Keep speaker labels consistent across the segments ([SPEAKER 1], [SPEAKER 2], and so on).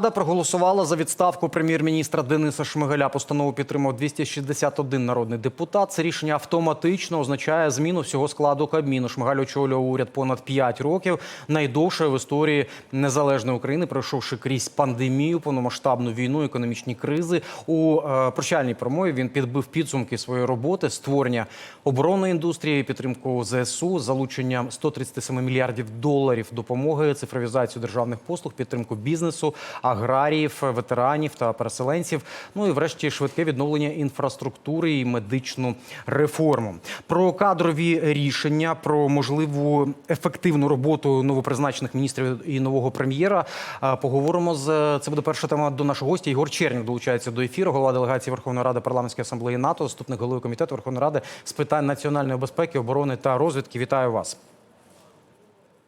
[SPEAKER 1] Рада проголосувала за відставку прем'єр-міністра Дениса Шмигаля. Постанову підтримав 261 народний депутат. Це рішення автоматично означає зміну всього складу Кабміну. Шмигаль очолював уряд понад 5 років. Найдовше в історії незалежної України, пройшовши крізь пандемію, повномасштабну війну, економічні кризи. У е, прощальній промові він підбив підсумки своєї роботи, створення оборонної індустрії, підтримку ЗСУ, залучення 137 мільярдів доларів допомоги, цифровізацію державних послуг, підтримку бізнесу, аграріїв, ветеранів та переселенців. Ну і врешті швидке відновлення інфраструктури і медичну реформу. Про кадрові рішення, про можливу ефективну роботу новопризначених міністрів і нового прем'єра е, поговоримо з це буде перша тема до нашого гостя. Ігор Чернік долучається до ефіру. Голова делегації Верховної Ради парламентської асамблеї НАТО, заступник голови комітету Верховної Ради з питань національної безпеки, оборони та розвідки. Вітаю вас.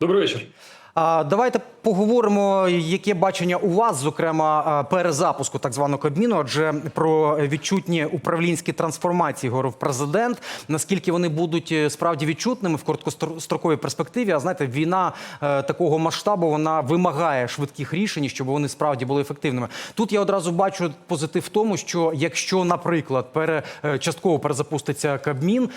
[SPEAKER 2] Добрий вечір.
[SPEAKER 1] Давайте поговоримо, яке бачення у вас, зокрема, перезапуску так званого Кабміну, адже про відчутні управлінські трансформації говорив президент. Наскільки вони будуть е, справді відчутними в короткостроковій перспективі? А знаєте, війна е, такого масштабу вона вимагає швидких рішень, щоб вони справді були ефективними. Тут я одразу бачу позитив в тому, що якщо, наприклад, пере, е, частково перезапуститься Кабмін,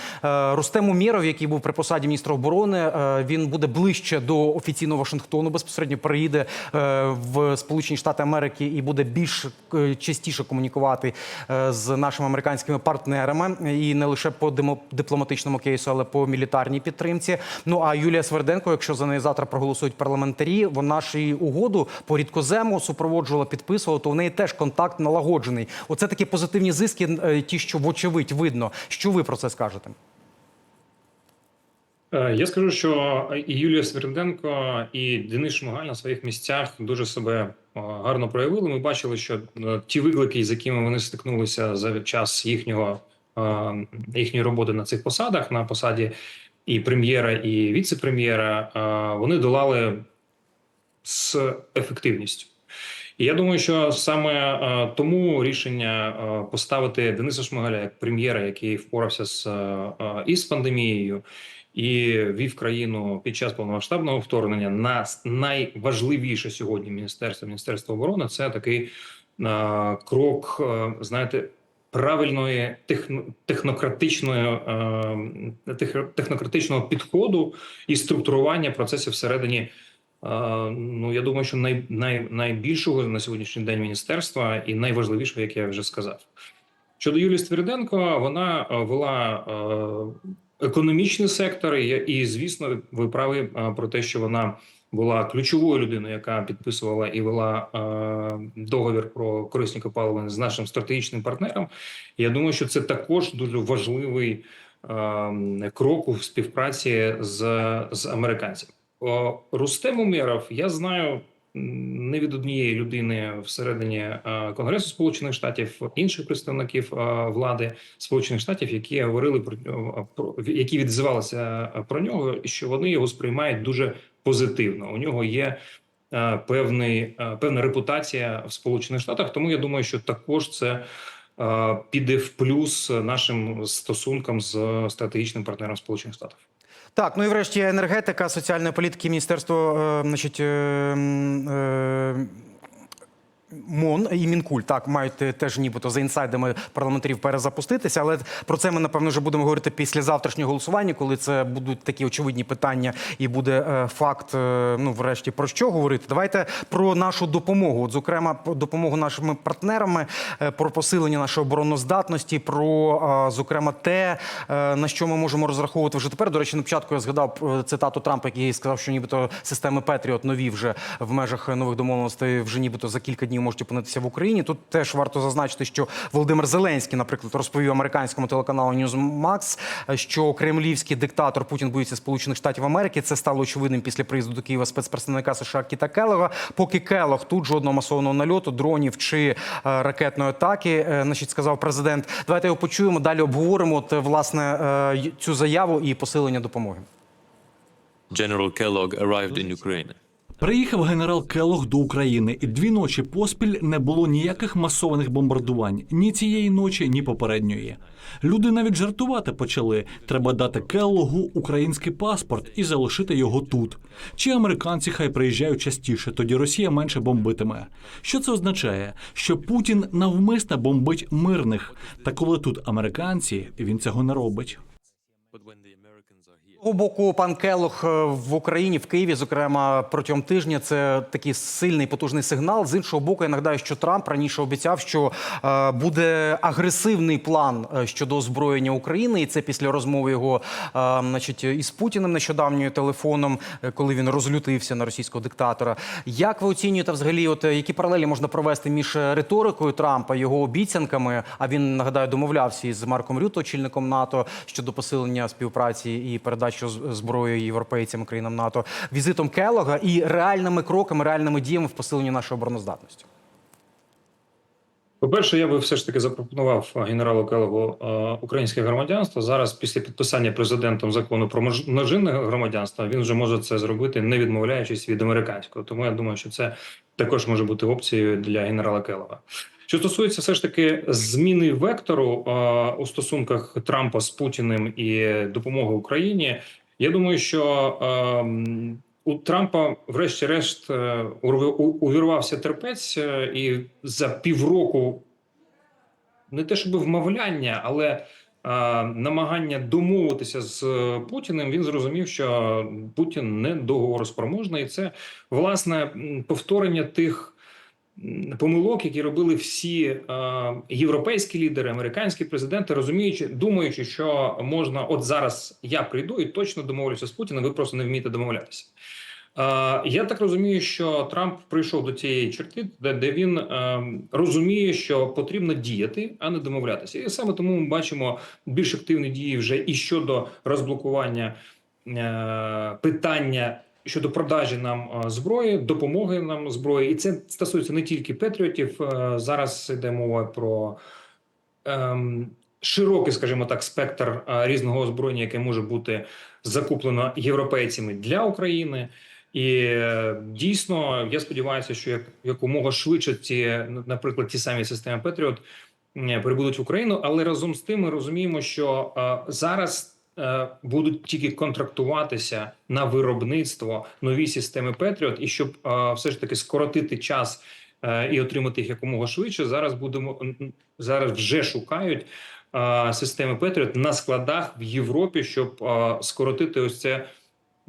[SPEAKER 1] Рустем Умєров, який був при посаді міністра оборони, він буде ближче до офіційного Вашингтону, безпосередньо приїде е, в Сполучені Штати Америки і буде більш е, частіше комунікувати е, з нашими американськими партнерами, і не лише по дипломатичному кейсу, але по мілітарній підтримці. Ну а Юлія Сверденко, якщо за неї завтра проголосують парламентарі, вона ж і угоду по рідкозему супроводжувала, підписувала, то в неї теж контакт налагоджений. Оце такі позитивні зиски, ті, що вочевидь видно. Що ви про це скажете?
[SPEAKER 2] Е, Я скажу, що і Юлія Сверденко, і Денис Шмигаль на своїх місцях дуже себе е, гарно проявили. Ми бачили, що е, ті виклики, з якими вони стикнулися за час їхнього їхньої роботи на цих посадах, на посаді і прем'єра, і віце-прем'єра, вони долали з ефективністю. І я думаю, що саме тому рішення поставити Дениса Шмигаля як прем'єра, який впорався з із пандемією і вів країну під час повномасштабного вторгнення, на найважливіше сьогодні міністерство Міністерство оборони це такий е, крок, е, знаєте. Правильної техно, технократичної е, тех- технократичного підходу і структурування процесів всередині Е, Ну, я думаю, що най, най, найбільшого на сьогоднішній день міністерства і найважливішого, як я вже сказав. Щодо Юлії Стверденко, вона е, вела е, економічний сектор, і, звісно, ви праві про те, що вона була ключовою людиною, яка підписувала і вела договір про корисні копалини з нашим стратегічним партнером. Я думаю, що це також дуже важливий крок у співпраці з, з американцями. Рустем Умєров, я знаю не від однієї людини всередині е, Конгресу Сполучених Штатів, інших представників е, влади Сполучених Штатів, які говорили про нього, про які відзивалися е, про нього, що вони його сприймають дуже позитивно. У нього є е, певний е, певна репутація в Сполучених Штатах. Тому я думаю, що також це. е, Піде в плюс нашим стосункам з стратегічним партнером Сполучених Штатів.
[SPEAKER 1] Так, ну і врешті енергетика, соціальної політики, міністерство, е, значить. Е, е, МОН і Мінкуль так мають е, теж нібито за інсайдами парламентарів перезапуститися, але про це ми напевно вже будемо говорити після завтрашнього голосування, коли це будуть такі очевидні питання, і буде е, факт. е, ну, врешті про що говорити. Давайте про нашу допомогу. От, зокрема, про допомогу нашими партнерами, про посилення нашої обороноздатності, про зокрема те, на що ми можемо розраховувати вже тепер. До речі, на початку я згадав цитату Трампа, який сказав, що нібито системи Петріот нові вже в межах нових домовленостей вже нібито за кілька днів можуть опинитися в Україні. Тут теж варто зазначити, що Володимир Зеленський, наприклад, розповів американському телеканалу Newsmax, що кремлівський диктатор Путін боїться Сполучених Штатів Америки. Це стало очевидним після приїзду до Києва спецпредставника США Кіта Келлога. Поки Келлог тут жодного масованого нальоту, дронів чи е, ракетної атаки, е, значить, сказав президент. Давайте його почуємо. Далі обговоримо от, власне е, цю заяву і посилення допомоги.
[SPEAKER 3] General Kellogg arrived in Ukraine. Приїхав генерал Келох до України, і дві ночі поспіль не було ніяких масованих бомбардувань ні цієї ночі, ні попередньої. Люди навіть жартувати почали. Треба дати Келлогу український паспорт і залишити його тут. Чи американці хай приїжджають частіше, тоді Росія менше бомбитиме. Що це означає? Що Путін навмисно бомбить мирних. Та коли тут американці, він цього не робить.
[SPEAKER 1] Одного боку, пан Келох е, в Україні, в Києві, зокрема, протягом тижня це такий сильний потужний сигнал. З іншого боку, я нагадаю, що Трамп раніше обіцяв, що е, буде агресивний план е, щодо озброєння України, і це після розмови його, значить, із Путіним нещодавньою телефоном, коли він розлютився на російського диктатора. Як ви оцінюєте взагалі, от які паралелі можна провести між риторикою Трампа, його обіцянками? А він нагадаю домовлявся із Марком Рюто, очільником НАТО, щодо посилення співпраці і передачі з- зброєю європейцям, країнам НАТО, візитом Келога і реальними кроками, реальними діями в посиленні нашої обороноздатності.
[SPEAKER 2] По-перше, я би все ж таки запропонував генералу Келогу е, українське громадянство. Зараз, після підписання президентом закону про множинне громадянство, він вже може це зробити, не відмовляючись від американського. Тому я думаю, що це також може бути опцією для генерала Келога. Що стосується все ж таки зміни вектору е, у стосунках Трампа з Путіним і допомоги Україні, я думаю, що е, м, у Трампа, врешті-решт, е, увірвався терпець, е, і за півроку не те, щоб вмовляння, але е, намагання домовитися з Путіним, він зрозумів, що Путін не договороспроможний, і це власне повторення тих. Помилок, які робили всі е, європейські лідери, американські президенти, розуміючи, думаючи, що можна, от зараз я прийду і точно домовлюся з Путіним, ви просто не вмієте домовлятися. Е, я так розумію, що Трамп прийшов до цієї черти, де, він е, розуміє, що потрібно діяти, а не домовлятися. І саме тому ми бачимо більш активні дії вже і щодо розблокування питання щодо продажі нам е, зброї, допомоги нам зброї, і це стосується не тільки Петріотів. Е, зараз йде мова про. Ем, Широкий, скажімо так, спектр е, різного озброєння, яке може бути закуплено європейцями для України, і дійсно я сподіваюся, що як якомога швидше ці, наприклад, ті самі системи Петріот прибудуть в Україну. Але разом з тим ми розуміємо, що е, зараз будуть тільки контрактуватися на виробництво нові системи Петріот, і щоб е, все ж таки скоротити час е, і отримати їх якомога швидше. Зараз будемо зараз вже шукають е, системи Петріот на складах в Європі, щоб е, скоротити ось це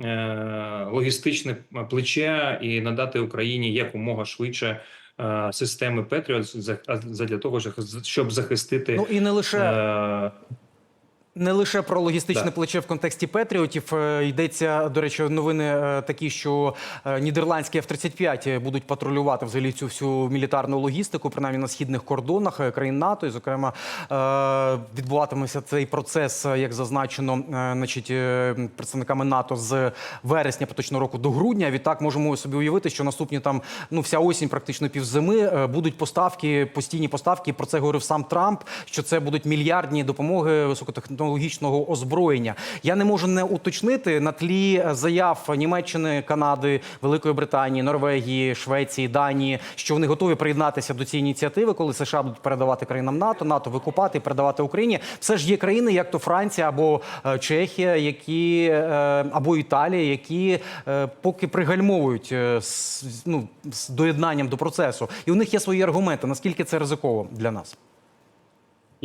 [SPEAKER 2] е, логістичне плече і надати Україні якомога швидше е, системи Петріот для того, щоб захистити
[SPEAKER 1] Ну і не лише
[SPEAKER 2] е,
[SPEAKER 1] Не лише про логістичне
[SPEAKER 2] Так.
[SPEAKER 1] плече в контексті Петріотів Е, йдеться, до речі, новини е, такі, що е, нідерландські F-35 будуть патрулювати взагалі цю всю мілітарну логістику, принаймні на східних кордонах країн НАТО. І, зокрема, відбуватиметься цей процес, як зазначено, значить, представниками НАТО з вересня поточного року до грудня. Відтак можемо собі уявити, що наступні там ну вся осінь, практично півзими, будуть поставки, постійні поставки. Про це говорив сам Трамп. Що це будуть мільярдні допомоги високотехнологічного озброєння. Я не можу не уточнити на тлі заяв Німеччини, Канади, Великої Британії, Норвегії, Швеції, Данії, що вони готові приєднатися до цієї ініціативи, коли США будуть передавати країнам НАТО, НАТО викупати передавати Україні. Все ж є країни, як то Франція або е, Чехія, які е, або Італія, які е, поки пригальмовують з, ну, з доєднанням до процесу, і у них є свої аргументи. Наскільки це ризиково для нас?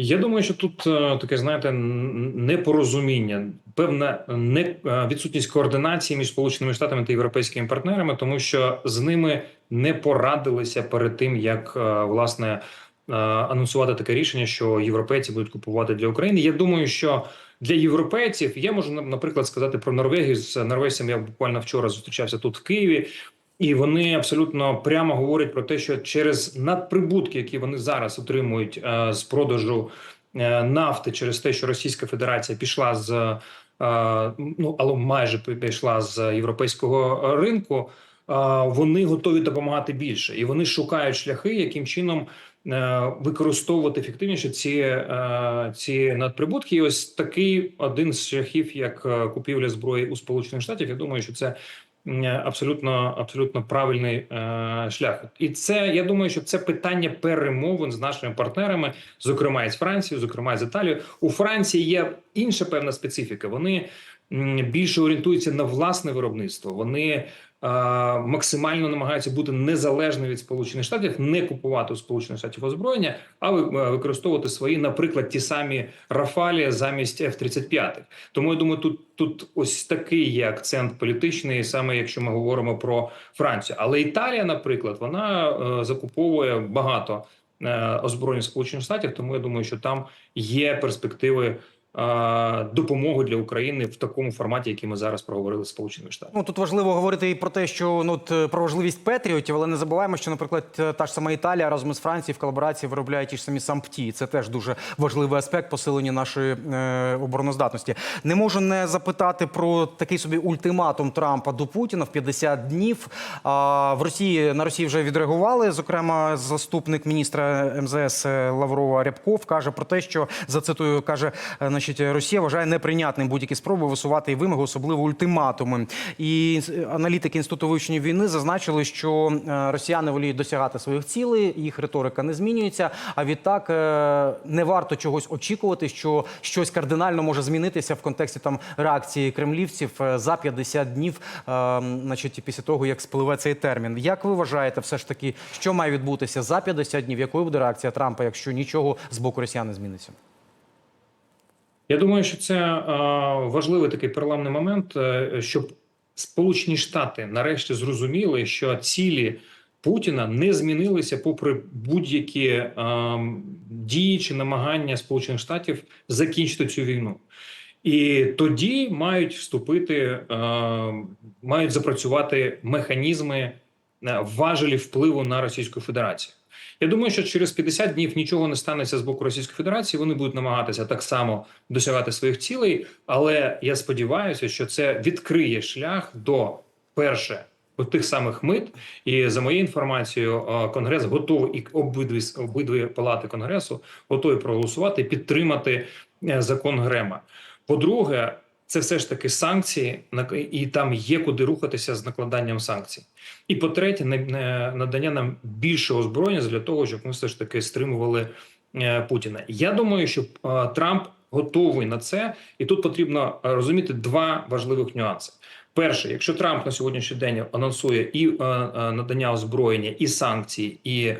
[SPEAKER 2] Я думаю, що тут е, таке, знаєте, непорозуміння, певна не е, відсутність координації між Сполученими Штатами та європейськими партнерами, тому що з ними не порадилися перед тим, як е, власне анонсувати таке рішення, що європейці будуть купувати для України. Я думаю, що для європейців я можу наприклад сказати про Норвегію з норвежцем. Я буквально вчора зустрічався тут в Києві. І вони абсолютно прямо говорять про те, що через надприбутки, які вони зараз отримують е, з продажу е, нафти, через те, що Російська Федерація пішла з е, ну але майже пішла з європейського ринку. Вони готові допомагати більше, і вони шукають шляхи, яким чином використовувати ефективніше ці, ці надприбутки. І ось такий один з шляхів, як купівля зброї у Сполучених Штатів. Я думаю, що це абсолютно абсолютно правильний е, шлях. І це я думаю, що це питання перемовин з нашими партнерами, зокрема із Францією, зокрема з Італією. У Франції є інша певна специфіка. Вони більше орієнтуються на власне виробництво. Вони е, максимально намагаються бути незалежними від Сполучених Штатів, не купувати у Сполучених Штатів озброєння, а е, використовувати свої, наприклад, ті самі Рафалі замість F-35. Тому я думаю, тут, тут ось такий є акцент політичний, саме якщо ми говоримо про Францію. Але Італія, наприклад, вона е, закуповує багато е, озброєнь Сполучених Штатів, тому я думаю, що там є перспективи. Допомоги для України в такому форматі, який ми зараз проговорили з Сполученими Штатами.
[SPEAKER 1] Ну тут важливо говорити і про те, що ну от, е, про важливість Петріотів, але не забуваємо, що, наприклад, е, та ж сама Італія разом із Францією в колаборації виробляє ті ж самі сампті. Це теж дуже важливий аспект посилення нашої е, обороноздатності. Не можу не запитати про такий собі ультиматум Трампа до Путіна в 50 днів. А в Росії на Росії вже відреагували. Зокрема, заступник міністра МЗС Лаврова Рябков каже про те, що зацитую, каже, е, значить, Росія вважає неприйнятним будь-які спроби висувати вимоги, особливо ультиматуми. І аналітики інституту вивчення війни зазначили, що е, росіяни воліють досягати своїх цілей, їх риторика не змінюється. А відтак е, не варто чогось очікувати, що щось кардинально може змінитися в контексті там реакції кремлівців е, за 50 днів, значить, після того як спливе цей термін. Як ви вважаєте, все ж таки, що має відбутися за 50 днів? Якою буде реакція Трампа, якщо нічого з боку росіян не зміниться?
[SPEAKER 2] Я думаю, що це е, важливий такий переламний момент, е, щоб Сполучені Штати нарешті зрозуміли, що цілі Путіна не змінилися попри будь-які е, дії чи намагання Сполучених Штатів закінчити цю війну. І тоді мають вступити, мають запрацювати механізми важелі впливу на Російську Федерацію. Я думаю, що через 50 днів нічого не станеться з боку Російської Федерації. Вони будуть намагатися так само досягати своїх цілей. Але я сподіваюся, що це відкриє шлях до перше тих самих мит. І за моєю інформацією, е, конгрес готовий і обидві обидві палати конгресу готові проголосувати і підтримати е, закон Грема. По-друге, це все ж таки санкції, і там є куди рухатися з накладанням санкцій. І по-третє, на- на- надання нам більше озброєння для того, щоб ми все ж таки стримували е, Путіна. Я думаю, що е, Трамп готовий на це, і тут потрібно е, розуміти два важливих нюанси. Перше, якщо Трамп на сьогоднішній день анонсує і надання озброєння, і санкції, і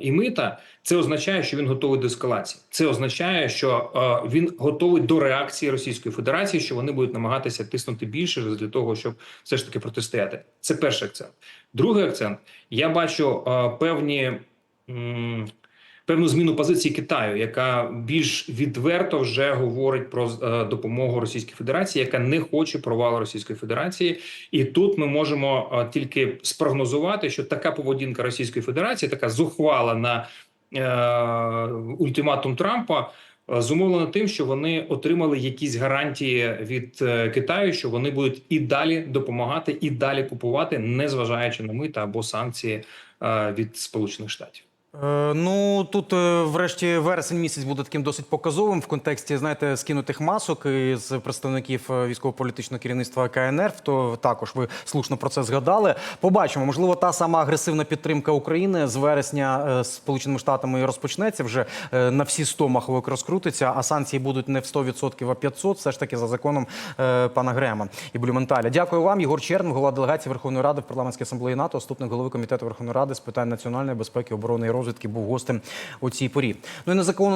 [SPEAKER 2] і мита, це означає, що він готовий до ескалації. Це означає, що е, він готовий до реакції Російської Федерації, що вони будуть намагатися тиснути більше для того, щоб все ж таки протистояти. Це перший акцент. Другий акцент. Я бачу е, певні. Певну зміну позиції Китаю, яка більш відверто вже говорить про е, допомогу Російській Федерації, яка не хоче провалу Російської Федерації, і тут ми можемо е, тільки спрогнозувати, що така поведінка Російської Федерації, така зухвала на е, ультиматум Трампа, зумовлена тим, що вони отримали якісь гарантії від Китаю, що вони будуть і далі допомагати, і далі купувати, незважаючи на мита або санкції від Сполучених Штатів.
[SPEAKER 1] Е, Ну тут, е, врешті, вересень місяць буде таким досить показовим в контексті, знаєте, скинутих масок із представників е, військово-політичного керівництва КНР. То також ви слушно про це згадали. Побачимо, можливо, та сама агресивна підтримка України з вересня з Сполученими Штатами розпочнеться вже на всі 100 маховик розкрутиться, а санкції будуть не в 100%, а 500, все ж таки за законом пана Грема і Блюменталя. Дякую вам, Єгор Черн, голова делегації Верховної Ради в парламентській асамблеї НАТО, заступник голови комітету Верховної Ради з питань національної безпеки, оборони і розвідки, був гостем у цій порі. Ну і незаконно